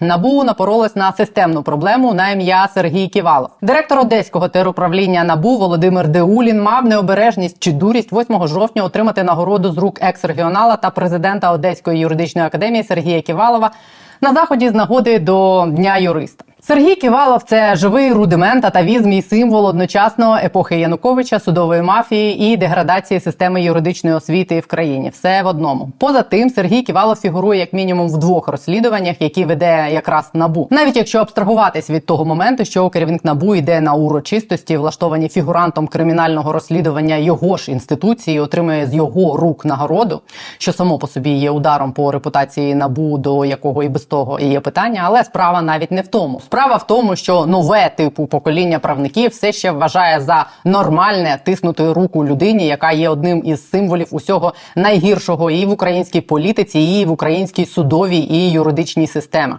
Набу напоролось на системну проблему на ім'я Сергій Ківалов. Директор одеського теруправління Набу Володимир Деулін мав необережність чи дурість 8 жовтня отримати нагороду з рук екс-регіонала та президента Одеської юридичної академії Сергія Ківалова на заході з нагоди до Дня юриста. Сергій Ківалов це живий рудимент, атавізм і символ одночасно епохи Януковича, судової мафії і деградації системи юридичної освіти в країні. Все в одному. Поза тим, Сергій Ківалов фігурує як мінімум в двох розслідуваннях, які веде якраз набу. Навіть якщо абстрагуватись від того моменту, що керівник набу йде на урочистості, влаштовані фігурантом кримінального розслідування його ж інституції, отримує з його рук нагороду, що само по собі є ударом по репутації набу, до якого і без того є питання, але справа навіть не в тому. Справа в тому, що нове типу покоління правників все ще вважає за нормальне тиснути руку людині, яка є одним із символів усього найгіршого і в українській політиці, і в українській судовій і юридичній системі.